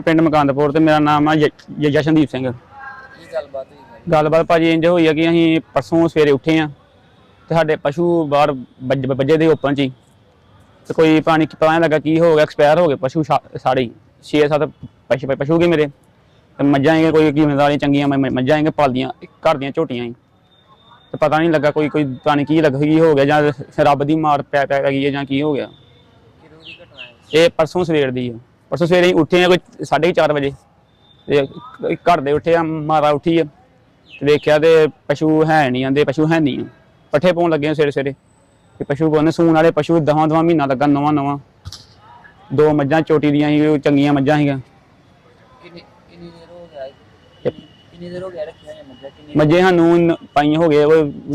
ਪਿੰਡ ਮਕਾਨਦਪੁਰ ਤੇ ਮੇਰਾ ਨਾਮ ਆ ਜਸ਼ਨਦੀਪ ਸਿੰਘ। ਕੀ ਗੱਲਬਾਤ ਹੋਈ ਸਾਰੀ ਗੱਲਬਾਤ ਭਾਜੀ ਇੰਜ ਹੋਈ ਆ ਕਿ ਅਸੀਂ ਪਰਸੋਂ ਸਵੇਰੇ ਉੱਠੇ ਆ ਤੇ ਸਾਡੇ ਪਸ਼ੂ ਬਾਹਰ ਵੱਜ- ਵੱਜੇ ਦੇ ਓਪਨ ਚ ਹੀ ਤੇ ਕੋਈ ਪਾਣੀ ਪਤਾ ਨਹੀਂ ਲੱਗਾ ਕੀ ਹੋ ਗਿਆ ਐਕਸਪਾਇਰ ਹੋ ਗਏ ਪਸ਼ੂ ਸਾਰੇ 6-7 ਪਸ਼ੂ ਪਸ਼ੂ ਗਏ ਮੇਰੇ। ਤੇ ਮੱਝਾਂ ਹੈਗੇ ਕੋਈ ਕੀਮਤਾਂ ਚੰਗੀਆਂ ਮੱਝਾਂ ਹੈਗੇ ਪਾਲਦੀਆਂ ਘਰ ਦੀਆਂ ਝੋਟੀਆਂ ਹੀ ਤੇ ਪਤਾ ਨਹੀਂ ਲੱਗਾ ਕੋਈ ਕੋਈ ਨਹੀਂ ਕੀ ਲੱਗ ਕੀ ਹੋ ਗਿਆ ਜਾਂ ਰੱਬ ਦੀ ਮਾਰ ਪੈ ਪੈ ਗਈ ਹੈ ਜਾਂ ਕੀ ਹੋ ਗਿਆ। ਹੈ? ਇਹ ਪਰਸੋਂ ਸਵੇਰ ਦੀ ਆ। ਪਰਸੋਂ ਸਵੇਰੇ ਉੱਠੇ ਆ ਕੋਈ 4:30 ਵਜੇ ਤੇ ਘਰ ਦੇ ਉੱਠੇ ਆ ਮਾਰਾ ਉੱਠੀ ਆ ਤੇ ਵੇਖਿਆ ਤੇ ਪਸ਼ੂ ਹੈ ਨਹੀਂ ਆਂਦੇ ਪਸ਼ੂ ਹੈ ਨਹੀਂ ਪੱਠੇ ਪਾਉਣ ਲੱਗੇ ਸਵੇਰੇ ਸਵੇਰੇ ਤੇ ਪਸ਼ੂ ਕੋਨੇ ਸੂਣ ਵਾਲੇ ਪਸ਼ੂ ਦਹਾਂ ਦਹਾਂ ਮਹੀਨਾ ਲੱਗਾ ਨਵਾਂ ਨਵਾਂ। ਦੋ ਮੱਝਾਂ ਚੋਟੀ ਦੀਆਂ ਸੀ ਚੰਗੀਆਂ ਮੱਝਾਂ ਸੀਗੀਆਂ। ਕਿੰਨੀ ਕਿੰਨੀ ਦੇਰ ਹੋ ਗਿਆ ਹੈ? ਕਿੰਨੀ ਦੇਰ ਹੋ ਗਿਆ ਰੱਖਿਆ ਹੈ ਮੱਝਾਂ? ਕਿੰਨੀ ਮੱਝੇ ਸਾਨੂੰ ਪਾਈਆਂ ਹੋ ਗਏ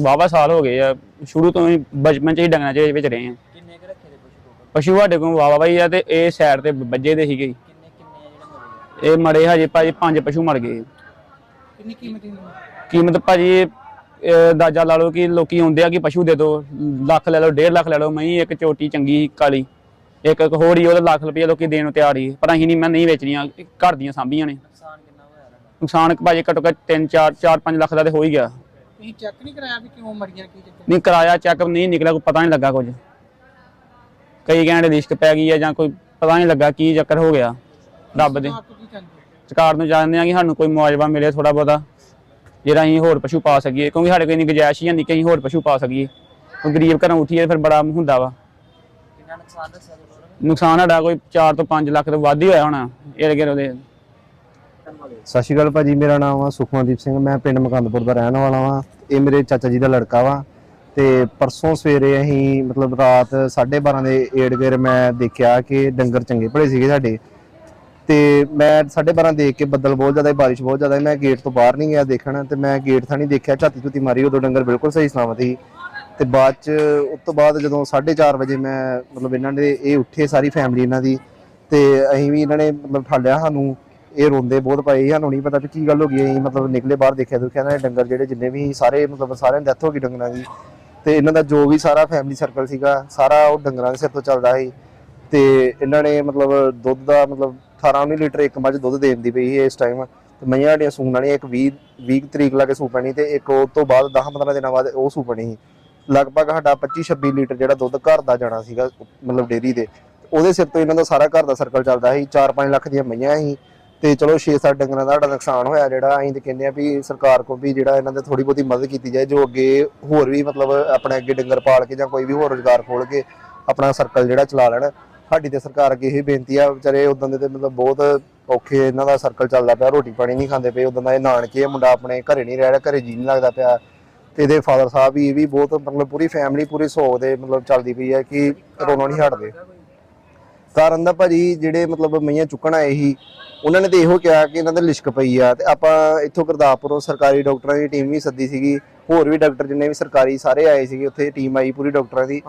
ਵਾਵਾ ਸਾਲ ਹੋ ਗਏ ਆ। ਸ਼ੁਰੂ ਤੋਂ ਹੀ ਬਚਪਨ ਚ ਹੀ ਡੰਗਰਾਂ ਚ ਵਿੱਚ ਰਹੇ ਆ। ਕਿੰਨੇ ਕੁ ਰੱਖੇ ਦੇ ਪਸ਼ੂ? ਪਸ਼ੂ ਸਾਡੇ ਕੋਲ ਵਾਵਾ ਬਾਈ ਆ ਤੇ ਇਹ ਸਾਈਡ ਤੇ ਵੱਜੇ ਦੇ ਸੀਗੇ ਕਿੰਨੇ ਕਿੰਨੇ ਆ ਜਿਹੜੇ ਮਰੇ ਇਹ ਮਰੇ ਹਜੇ ਭਾਜੀ ਪੰਜ ਪਸ਼ੂ ਮਰ ਗਏ। ਕਿੰਨੀ ਕੀਮਤ ਭਾਜੀ ਅੰਦਾਜ਼ਾ ਲਾ ਲਓ ਕਿ ਲੋਕੀ ਆਉਂਦੇ ਆ ਕਿ ਪਸ਼ੂ ਦੇ ਦਿਓ ਲੱਖ ਲੈ ਲਓ 1.5 ਲੱਖ ਲੈ ਲਓ ਮੈਂ ਇੱਕ ਚੋਟੀ ਚੰਗੀ ਕਾਲੀ ਇੱਕ ਇੱਕ ਹੋਰ ਹੀ ਉਹਦਾ ਲੱਖ ਰੁਪਏ ਲੋਕੀ ਦੇਣ ਨੂੰ ਤਿਆਰ ਹੀ ਪਰ ਅਸੀਂ ਨਹੀਂ ਮੈਂ ਨਹੀਂ ਵੇਚਣੀਆਂ ਘਰ ਦੀਆਂ ਸਾਂਭੀਆਂ ਨੇ। ਨੁਕਸਾਨ ਕਿੰਨਾ ਹੋਇਆ ਨੁਕਸਾਨ ਭਾਜੀ ਘੱਟੋ ਘੱਟ 3 4 4 5 ਲੱਖ ਦਾ ਤੇ ਹੋ ਹੀ ਗਿਆ। ਤੁਸੀਂ ਚੈੱਕ ਨਹੀਂ ਕਰਾਇਆ ਵੀ ਕਿਉਂ ਮਰੀਆਂ ਕੀ ਚੱਕਰ? ਨਹੀਂ ਕਰਾਇਆ ਚੈੱਕ ਨਹੀਂ ਨਿਕਲਿਆ ਕੋਈ ਪਤਾ ਨਹੀਂ ਲੱਗਾ ਕੁਝ। ਕਈ ਕਹਿੰਦੇ ਰਿਸਕ ਪੈ ਗਈ ਹੈ ਜਾਂ ਕੋਈ ਪਤਾ ਨਹੀਂ ਲੱਗਾ ਕੀ ਚੱਕਰ ਹੋ ਗਿਆ ਰੱਬ ਦੇ। ਕੀ ਸਰਕਾਰ ਨੂੰ ਚਾਹੁੰਦੇ ਆ ਕਿ ਸਾਨੂੰ ਕੋਈ ਮੁਆਵਜ਼ਾ ਮਿਲੇ ਥੋੜਾ ਬਹੁਤਾ ਜਿਹੜਾ ਅਸੀਂ ਹੋਰ ਪਸ਼ੂ ਪਾ ਸਕੀਏ ਕਿਉਂਕਿ ਸਾਡੇ ਕੋਲ ਇੰਨੀ ਗੁੰਜਾਇਸ਼ ਹੀ ਨਹੀਂ ਕਿ ਅਸੀਂ ਹੋਰ ਪਸ਼ੂ ਪਾ ਸਕੀਏ। ਕੋਈ ਗਰੀਬ ਘਰੋਂ ਉੱਠੀਏ ਫਿਰ ਬੜਾ ਹੁੰਦਾ ਵਾ। ਕਿੰਨਾ ਨੁਕਸਾਨ ਦੱਸਿਆ ਤੁਹਾਨੂੰ ਨੁਕਸਾਨ ਸਾਡਾ ਕੋਈ 4 ਤੋਂ 5 ਲੱਖ ਤੋਂ ਵੱਧ ਹੀ ਹੋਇਆ ਹੋਣਾ ਇਹ ਗਿਰ ਉਹਦੇ ਸਤਿ ਸ਼੍ਰੀ ਅਕਾਲ ਭਾਜੀ ਮੇਰਾ ਨਾਮ ਆ ਸੁਖਮਨਦੀਪ ਸਿੰਘ ਮੈਂ ਪਿੰਡ ਮਕੰਦਪੁਰ ਦਾ ਰਹਿਣ ਵਾਲਾ ਵਾਂ। ਇਹ ਮੇਰੇ ਚਾਚਾ ਜੀ ਦਾ ਲੜਕਾ ਵਾ। ਤੇ ਪਰਸੋਂ ਸਵੇਰੇ ਅਸੀਂ ਮਤਲਬ ਰਾਤ 12:30 ਦੇ ਏੜ ਗੇਰ ਮੈਂ ਦੇਖਿਆ ਕਿ ਡੰਗਰ ਚੰਗੇ ਭਲੇ ਸੀਗੇ ਸਾਡੇ। ਤੇ ਮੈਂ 12:30 ਦੇਖ ਕੇ ਬੱਦਲ ਬਹੁਤ ਜ਼ਿਆਦਾ ਬਾਰਿਸ਼ ਬਹੁਤ ਜ਼ਿਆਦਾ ਮੈਂ ਗੇਟ ਤੋਂ ਬਾਹਰ ਨਹੀਂ ਗਿਆ ਦੇਖਣ ਤੇ ਮੈਂ ਗੇਟ ਥਾਣੀ ਦੇਖਿਆ ਝਾਤੀ ਝੁੱਤੀ ਮਾਰੀ ਉਦੋਂ ਡੰਗਰ ਬਿਲਕੁਲ ਸਹੀ ਸਲਾਮਤ ਸੀ। ਤੇ ਬਾਅਦ ਚ ਉਸ ਤੋਂ ਬਾਅਦ ਜਦੋਂ 4:30 ਵਜੇ ਮੈਂ ਮਤਲਬ ਇਹਨਾਂ ਨੇ ਇਹ ਉੱਠੇ ਸਾਰੀ ਫੈਮਿਲੀ ਇਹਨਾਂ ਦੀ ਤੇ ਅਸੀਂ ਵੀ ਇਹਨਾਂ ਨੇ ਮਤਲਬ ਠਾਲਿਆ ਸਾਨੂੰ ਇਹ ਰੋਂਦੇ ਬਹੁਤ ਪਏ ਸਾਨੂੰ ਨਹੀਂ ਪਤਾ ਵੀ ਕੀ ਗੱਲ ਹੋ ਗਈ ਅਸੀਂ ਮਤਲਬ ਨਿਕਲੇ ਬਾਹਰ ਦੇਖਿਆ ਦੇਖਿਆ ਇਹਨਾਂ ਦੇ ਡੰਗਰ ਜਿਹੜੇ ਜਿੰਨੇ ਵੀ ਸੀ, ਸਾਰੇ ਮਤਲਬ ਸਾਰਿਆਂ ਦੀ ਡੈਥ ਹੋ ਗਈ ਡੰਗਰਾਂ ਦੀ। ਤੇ ਇਹਨਾਂ ਦਾ ਜੋ ਵੀ ਸਾਰਾ ਫੈਮਿਲੀ ਸਰਕਲ ਸੀਗਾ, ਸਾਰਾ ਉਹ ਡੰਗਰਾਂ ਦੇ ਸਿਰ ਤੋਂ ਚੱਲਦਾ ਸੀ। ਤੇ ਇਹਨਾਂ ਨੇ ਮਤਲਬ ਦੁੱਧ ਦਾ ਮਤਲਬ 18 19 ਲੀਟਰ ਇੱਕ ਮੱਝ ਦੁੱਧ ਦੇਣ ਦੀ ਪਈ ਸੀ ਇਸ ਟਾਈਮ ਤੇ ਮਈਆਂ ਸਾਡੀਆਂ ਸੂਣ ਵਾਲੀਆਂ ਇੱਕ 20 20 ਤਰੀਕ ਲਾ ਕੇ ਸੂ ਪੈਣੀ ਤੇ ਇੱਕ ਉਹ ਤੋਂ ਬਾਅਦ 10 15 ਦਿਨਾਂ ਬਾਅਦ ਉਹ ਸੂ ਪੈਣੀ ਸੀ। ਲਗਭਗ ਸਾਡਾ 25 26 ਲੀਟਰ ਜਿਹੜਾ ਦੁੱਧ ਘਰ ਦਾ ਜਾਣਾ ਸੀਗਾ, ਮਤਲਬ ਡੇਰੀ ਦੇ। ਉਹਦੇ ਸਿਰ ਤੋਂ ਇਹਨਾਂ ਦਾ ਸਾਰਾ ਘਰ ਦਾ ਸਰਕਲ ਚੱਲਦਾ ਸੀ। 4-5 ਲੱਖ ਦੀਆਂ ਮਈਆਂ ਸੀ। ਤੇ ਚਲੋ 6-7 ਡੰਗਰਾਂ ਦਾ ਸਾਡਾ ਨੁਕਸਾਨ ਹੋਇਆ ਜਿਹੜਾ ਅਸੀਂ ਤੇ ਕਹਿੰਦੇ ਆ ਵੀ ਸਰਕਾਰ ਕੋਲ ਵੀ ਜਿਹੜਾ ਇਹਨਾਂ ਦੇ ਥੋੜੀ ਬਹੁਤੀ ਮਦਦ ਕੀਤੀ ਜਾਏ ਜੋ ਅੱਗੇ ਹੋਰ ਵੀ ਮਤਲਬ ਆਪਣੇ ਅੱਗੇ ਡੰਗਰ ਪਾਲ ਕੇ ਜਾਂ ਕੋਈ ਵੀ ਹੋਰ ਰੋਜ਼ਗਾਰ ਖੋਲ ਕੇ ਆਪਣਾ ਸਰਕਲ ਜਿਹੜਾ ਚਲਾ ਲੈਣ ਸਾਡੀ ਤੇ ਸਰਕਾਰ ਅੱਗੇ ਇਹ ਬੇਨਤੀ ਆ ਵਿਚਾਰੇ ਉਦੋਂ ਦੇ ਤੇ ਮਤਲਬ ਬਹੁਤ ਔਖੇ ਇਹਨਾਂ ਦਾ ਸਰਕਲ ਚੱਲਦਾ ਪਿਆ ਰੋਟੀ ਪਾਣੀ ਨਹੀਂ ਖਾਂਦੇ ਪਏ ਉਦੋਂ ਦਾ ਇਹ ਨਾਨਕੇ ਆ, ਮੁੰਡਾ ਆਪਣੇ ਘਰੇ ਨਹੀਂ ਰਹਿ ਰਿਹਾ ਘਰੇ ਜੀ ਨਹੀਂ ਲੱਗਦਾ ਪਿਆ ਤੇ ਇਹਦੇ ਫਾਦਰ ਸਾਹਿਬ ਵੀ ਇਹ ਵੀ ਬਹੁਤ ਮਤਲਬ ਪੂਰੀ ਫੈਮਿਲੀ ਪੂਰੀ ਸੋਗ ਦੇ ਮਤਲਬ ਚੱਲਦੀ ਪਈ ਹੈ ਕਿ ਰੋਣੋਂ ਨਹੀਂ ਹਟਦੇ। ਕਾਰਨ ਦਾ ਭਾਜੀ ਜਿਹੜੇ ਮਤਲਬ ਮਈਆਂ ਚੁੱਕਣ ਆਏ ਸੀ, ਉਹਨਾਂ ਨੇ ਤੇ ਇਹੋ ਕਿਹਾ ਕਿ ਇਹਨਾਂ ਦੇ ਲਿਸ਼ਕ ਪਈ ਆ ਤੇ ਆਪਾਂ ਇੱਥੋਂ ਗੁਰਦਾਸਪੁਰੋਂ ਸਰਕਾਰੀ ਡਾਕਟਰਾਂ ਦੀ ਟੀਮ ਵੀ ਸੱਦੀ ਸੀਗੀ, ਹੋਰ ਵੀ ਡਾਕਟਰ ਜਿੰਨੇ ਵੀ ਸਰਕਾਰੀ ਸਾਰੇ ਆਏ ਸੀਗੇ, ਉੱਥੇ ਟੀਮ ਆਈ ਪੂਰੀ ਡਾਕਟਰਾਂ ਦੀ।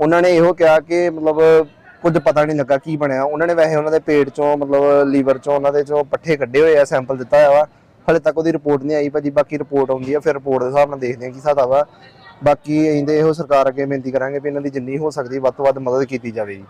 ਉਹਨਾਂ ਨੇ ਇਹੋ ਕਿਹਾ ਕਿ ਮਤਲਬ ਕੁਝ ਪਤਾ ਨਹੀਂ ਲੱਗਾ ਕੀ ਬਣਿਆ। ਉਹਨਾਂ ਨੇ ਵੈਸੇ ਉਹਨਾਂ ਦੇ ਪੇਟ ਚੋਂ ਮਤਲਬ ਲੀਵਰ ਚੋਂ ਉਹਨਾਂ ਦੇ ਚੋਂ ਪੱਠੇ ਕੱਢੇ ਹੋਏ ਆ, ਸੈਂਪਲ ਦਿੱਤਾ ਹੋਇਆ ਵਾ। ਹਲੇ ਤੱਕ ਉਹਦੀ ਰਿਪੋਰਟ ਨਹੀਂ ਆਈ ਭਾਜੀ, ਬਾਕੀ ਰਿਪੋਰਟ ਆਉਂਦੀ ਆ, ਫਿਰ ਰਿਪੋਰਟ ਦੇ ਹਿਸਾਬ ਨਾਲ ਦੇਖਦੇ ਆ ਕੀ ਹਿਸਾਬ ਵਾ ਬਾਕੀ ਅਸੀਂ ਇਹੋ ਸਰਕਾਰ ਅੱਗੇ ਬੇਨਤੀ ਕਰਾਂਗੇ ਵੀ ਇਹਨਾਂ ਦੀ ਜਿੰਨੀ ਹੋ ਸਕਦੀ ਵੱਧ ਤੋਂ ਵੱਧ ਮਦਦ ਕੀਤੀ ਜਾਵੇ ਜੀ।